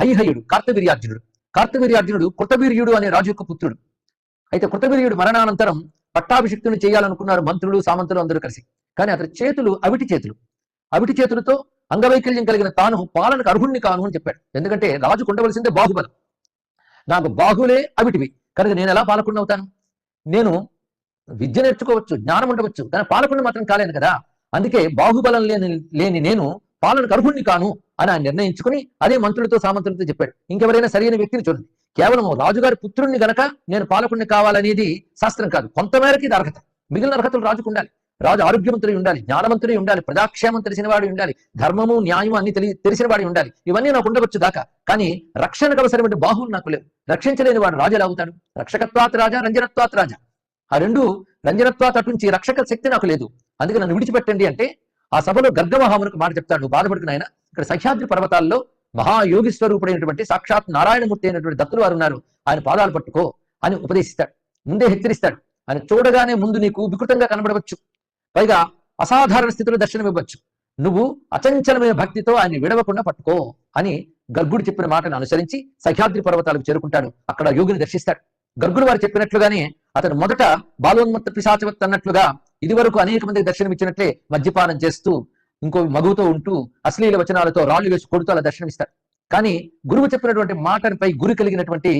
హైహయుడు కార్తవీర్యార్జునుడు. కార్తవీర్యార్జునుడు కృతవీర్యుడు అనే రాజు యొక్క పుత్రుడు. అయితే కృతవీర్యుడు మరణానంతరం పట్టాభిషిక్తుని చేయాలనుకున్నారు మంత్రులు సామంతులు అందరూ కలిసి. కానీ అతని చేతులు అవిటి చేతులు. అవిటి చేతులతో అంగవైకల్యం కలిగిన తాను పాలనకు అర్హుణ్ణి కాను అని చెప్పాడు. ఎందుకంటే రాజు ఉండవలసిందే బాహుబలం. నాకు బాహులే అవిటివి. కనుక నేను ఎలా పాలకుండా అవుతాను? నేను విద్య నేర్చుకోవచ్చు జ్ఞానం ఉండవచ్చు కానీ పాలకుండా మాత్రం కాలేను కదా. అందుకే బాహుబలం లేని లేని నేను పాలనకు అర్హుణ్ణి కాను. అని ఆయన నిర్ణయించుకుని అదే మంత్రులతో సామంతులతో చెప్పాడు. ఇంకెవరైనా సరైన వ్యక్తిని చూడండి. కేవలం రాజుగారి పుత్రుణ్ణి గనక నేను పాలకుణ్ణి కావాలనేది శాస్త్రం కాదు. కొంతమేరకి ఇది అర్హత. మిగిలిన అర్హతలు రాజుకు ఉండాలి. రాజు ఆరోగ్యవంతుడై ఉండాలి జ్ఞానవంతుడై ఉండాలి ప్రజాక్షేమం తెలిసిన వాడు ఉండాలి ధర్మము న్యాయం అన్ని తెలి తెలిసిన వాడి ఉండాలి. ఇవన్నీ నాకు ఉండవచ్చు దాకా. కానీ రక్షణకు అవసరమైన బాహువులు నాకు లేవు. రక్షించలేని వాడు రాజు ఎలా అవుతాడు? రక్షకత్వాత్ రాజా రంజనత్వాత్ రాజా? ఆ రెండు రంజనత్వాత్ అటుంచి రక్షక శక్తి నాకు లేదు. అందుకే నన్ను విడిచిపెట్టండి అంటే ఆ సభలో గర్గమహామునికి మాట చెప్తాడు. నువ్వు బాధపడుకుని ఆయన ఇక్కడ సహ్యాద్రి పర్వతాల్లో మహాయోగి స్వరూపుడైనటువంటి సాక్షాత్ నారాయణమూర్తి అయినటువంటి దత్తులు వారు ఉన్నారు. ఆయన పాదాలు పట్టుకో అని ఉపదేశిస్తాడు. ముందే హెచ్చరిస్తాడు. ఆయన చూడగానే ముందు నీకు వికృతంగా కనబడవచ్చు. పైగా అసాధారణ స్థితిలో దర్శనం ఇవ్వచ్చు. నువ్వు అచంచలమైన భక్తితో ఆయన విడవకుండా పట్టుకో అని గర్గుడు చెప్పిన మాటను అనుసరించి సహ్యాద్రి పర్వతాలకు చేరుకుంటాడు. అక్కడ యోగిని దర్శిస్తాడు. గర్గుడు వారు చెప్పినట్లుగానే అతడు మొదట బాలోన్మత్త పిశాచవత్ అన్నట్లుగా ఇది వరకు అనేక మందికి దర్శనమిచ్చినట్లే మద్యపానం చేస్తూ ఇంకో మగుతో ఉంటూ అశ్లీల వచనాలతో రాళ్ళు వేసి కొడుతూ అలా దర్శనమిస్తాడు. కానీ గురువు చెప్పినటువంటి మాటపై గురి కలిగినటువంటి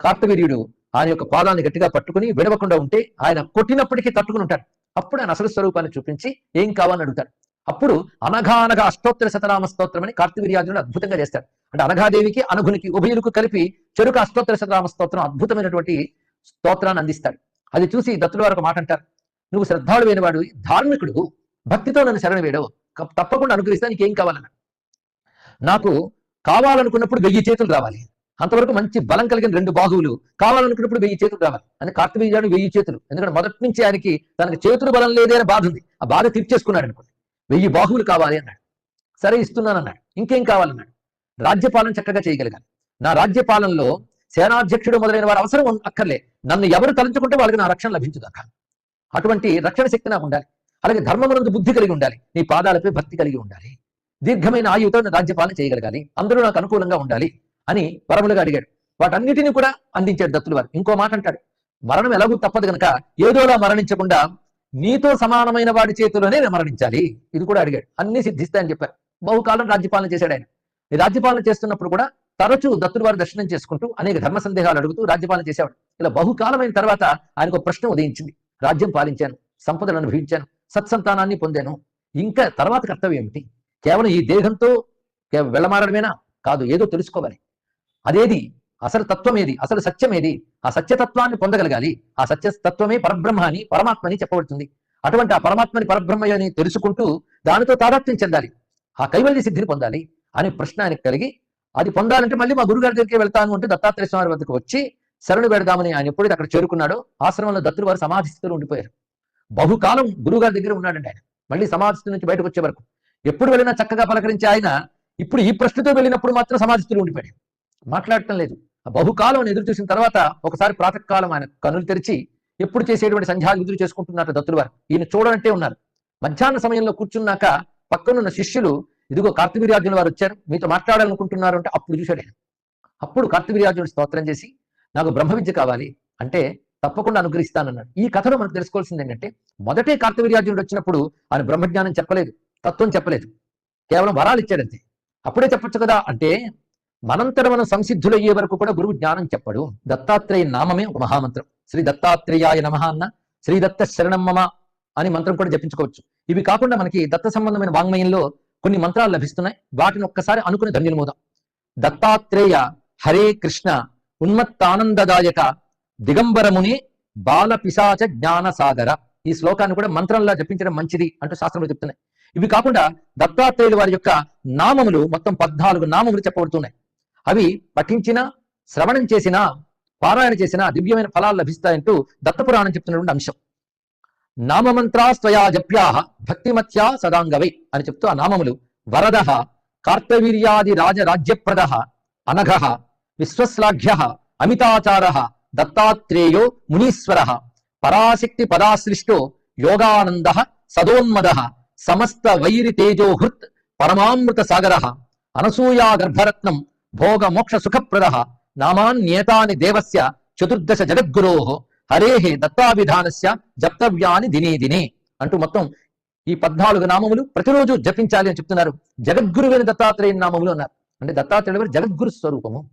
కార్తవీర్యుడు ఆయన యొక్క పాదాన్ని గట్టిగా పట్టుకుని విడవకుండా ఉంటే ఆయన కొట్టినప్పటికీ తట్టుకుని ఉంటాడు. అప్పుడు ఆయన అసలు స్వరూపాన్ని చూపించి ఏం కావాలని అడుగుతాడు. అప్పుడు అనఘానగా అష్టోత్తర శతనామ స్తోత్రం అని కార్తవీర్యార్జునుడు అద్భుతంగా చేస్తాడు. అంటే అనఘాదేవికి అనుగునికి ఉభయులకు కలిపి చెరుకు అష్టోత్తర శతనామ స్తోత్రం అద్భుతమైనటువంటి స్తోత్రాన్ని అందిస్తాడు. అది చూసి దత్తుల వారు ఒక మాట అంటారు. నువ్వు శ్రద్ధాళు వాడు ధార్మికుడు భక్తితో నన్ను శరణ వేయడం తప్పకుండా అనుగ్రహిస్తా నీకేం కావాలన్నాడు కావాలన్నా. నాకు కావాలనుకున్నప్పుడు వెయ్యి చేతులు రావాలి. అంతవరకు మంచి బలం కలిగిన రెండు బాహువులు కావాలనుకున్నప్పుడు వెయ్యి చేతులు రావాలి. అని కార్తవీర్యాడు వెయ్యి చేతులు. ఎందుకంటే మొదటి నుంచి ఆయనకి తనకి చేతులు బలం లేదే అని బాధ ఉంది. ఆ బాధ తీర్చేసుకున్నాడు అనుకోండి. వెయ్యి బాహువులు కావాలి అన్నాడు. సరే ఇస్తున్నానన్నాడు. ఇంకేం కావాలన్నాడు? రాజ్యపాలన చక్కగా చేయగలిగాను నా రాజ్యపాలనలో సేనాధ్యక్షుడు మొదలైన వారు అవసరం అక్కర్లే. నన్ను ఎవరు తలంచుకుంటే వాళ్ళకి నా రక్షణ లభించుదాక అటువంటి రక్షణ శక్తి నాకు ఉండాలి. అలాగే ధర్మమునందు బుద్ధి కలిగి ఉండాలి. నీ పాదాలపై భక్తి కలిగి ఉండాలి. దీర్ఘమైన ఆయువుతో రాజ్యపాలన చేయగలగాలి. అందరూ నాకు అనుకూలంగా ఉండాలి అని వరములుగా అడిగాడు. వాటన్నిటిని కూడా అందించాడు దత్తులు వారు. ఇంకో మాట అంటాడు. మరణం ఎలాగూ తప్పదు గనక ఏదోలా మరణించకుండా నీతో సమానమైన వాడి చేతిలోనే నేను మరణించాలి. ఇది కూడా అడిగాడు. అన్ని సిద్ధిస్తాయని చెప్పారు. బహుకాలం రాజ్యపాలన చేశాడు ఆయన. రాజ్యపాలన చేస్తున్నప్పుడు కూడా తరచూ దత్తుడు వారి దర్శనం చేసుకుంటూ అనేక ధర్మ సందేహాలు అడుగుతూ రాజ్యపాలన చేసేవాడు. ఇలా బహుకాలమైన తర్వాత ఆయనకు ఒక ప్రశ్న ఉదయించింది. రాజ్యం పాలించాను సంపదను అనుభవించాను సత్సంతానాన్ని పొందాను. ఇంకా తర్వాత కర్తవ్యం ఏమిటి? కేవలం ఈ దేహంతో వెళ్ళమారడమేనా? కాదు ఏదో తెలుసుకోవాలి. అదేది? అసలు తత్వం ఏది? అసలు సత్యం ఏది? ఆ సత్యతత్వాన్ని పొందగలగాలి. ఆ సత్య తత్వమే పరబ్రహ్మ అని పరమాత్మ అని చెప్పబడుతుంది. అటువంటి ఆ పరమాత్మని పరబ్రహ్మ అని తెలుసుకుంటూ దానితో తాదాత్మ్యం చెందాలి. ఆ కైవల్య సిద్ధిని పొందాలి అనే ప్రశ్న ఆయనకు కలిగి అది పొందాలంటే మళ్ళీ మా గురుగారి దగ్గరికి వెళ్తాను అంటే దత్తాత్రేయ స్వామి వద్దకు వచ్చి శరణు పెడదామని ఆయన ఎప్పుడైతే అక్కడ చేరుకున్నాడో ఆశ్రమంలో దత్తులు వారు సమాధి స్థితిలో ఉండిపోయారు. బహుకాలం గురుగారి దగ్గర ఉన్నాడండి ఆయన. మళ్ళీ సమాధి స్థితి నుంచి బయటకు వచ్చే వరకు. ఎప్పుడు వెళ్ళినా చక్కగా పలకరించే ఆయన ఇప్పుడు ఈ ప్రశ్నతో వెళ్ళినప్పుడు మాత్రం సమాధి స్థితిలో ఉండిపోయాడు. మాట్లాడటం లేదు. ఆ బహుకాలం ఎదురు చూసిన తర్వాత ఒకసారి ప్రాతకాలం ఆయన కనులు తెరిచి ఎప్పుడు చేసేటువంటి సంధ్యాలు ఎదురు చేసుకుంటున్నారు దత్తులు వారు. ఈయన చూడనంటే ఉన్నారు. మధ్యాహ్న సమయంలో కూర్చున్నాక పక్కనున్న శిష్యులు ఇదిగో కార్తవీర్యార్జున వారు వచ్చారు. మీతో మాట్లాడాలనుకుంటున్నారు అంటే అప్పుడు చూశాడు ఆయన. అప్పుడు కార్తవీర్యార్జునుడు స్తోత్రం చేసి నాకు బ్రహ్మ విద్య కావాలి అంటే తప్పకుండా అనుగ్రహిస్తానన్నాడు. ఈ కథలో మనకు తెలుసుకోవాల్సింది ఏంటంటే మొదటే కార్తవీర్యార్జునుడు వచ్చినప్పుడు ఆయన బ్రహ్మజ్ఞానం చెప్పలేదు తత్వం చెప్పలేదు. కేవలం వరాలు ఇచ్చాడంతే అప్పుడే చెప్పొచ్చు కదా? అంటే మనంతట మనం సంసిద్ధులయ్యే వరకు కూడా గురువు జ్ఞానం చెప్పడు. దత్తాత్రేయ నామమే ఒక మహామంత్రం. శ్రీ దత్తాత్రేయాయ నమ అన్న శ్రీ దత్త శరణం మమ అని మంత్రం కూడా జపించుకోవచ్చు. ఇవి కాకుండా మనకి దత్త సంబంధమైన వాంగ్మయంలో కొన్ని మంత్రాలు లభిస్తున్నాయి. వాటిని ఒక్కసారి అనుకుని ధన్యులమోదాం దత్తాత్రేయ హరే కృష్ణ ఉన్మత్తానందదాయక దిగంబరముని బాల పిశాచ జ్ఞాన సాగర ఈ శ్లోకాన్ని కూడా మంత్రంలా జపించడం మంచిది అంటూ శాస్త్రంలో చెప్తున్నాయి. ఇవి కాకుండా దత్తాత్రేయుల వారి యొక్క నామములు మొత్తం పద్నాలుగు నామములు చెప్పబడుతున్నాయి. అవి పఠించిన శ్రవణం చేసిన పారాయణ చేసిన దివ్యమైన ఫలాలు లభిస్తాయంటూ దత్తపురాణం చెప్తున్నటువంటి అంశం. నామమంత్రాస్త్వయా జప్యా భక్తిమత్యా సదాంగవై అని చెప్తూ ఆ నామములు. వరద కార్తవీర్యాది రాజరాజ్యప్రద అనఘ విశ్వశ్లాఘ్య అమితాచార దత్తాత్రేయో మునీశ్వర పరాశక్తి పదాశ్లిష్టో యోగానంద సదోన్మద సమస్త వైరి తేజో హృత్ పరమామృత సాగర అనసూయా గర్భరత్నం భోగ మోక్ష సుఖప్రద నామాన్యేతాని దేవస్య చతుర్దశ జగద్గురో హరేహే దత్తాభిధానస్య జప్తవ్యాని దినే దినే అంటూ మొత్తం ఈ పద్నాలుగు నామములు ప్రతిరోజు జపించాలి అని చెప్తున్నారు. జగద్గురువైన దత్తాత్రేయ నామములు అన్నారు. అంటే దత్తాత్రేయుడు వారు జగద్గురు స్వరూపము.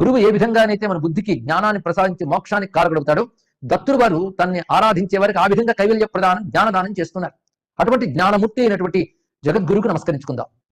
గురువు ఏ విధంగానైతే మన బుద్ధికి జ్ఞానాన్ని ప్రసాదించి మోక్షానికి కారకుడవుతాడో దత్తుడు వారు తనని ఆరాధించే వారికి ఆ విధంగా కైవల్య ప్రదానం జ్ఞానదానం చేస్తున్నారు. అటువంటి జ్ఞానమూర్తి అయినటువంటి జగద్గురుకు నమస్కరించుకుందాం.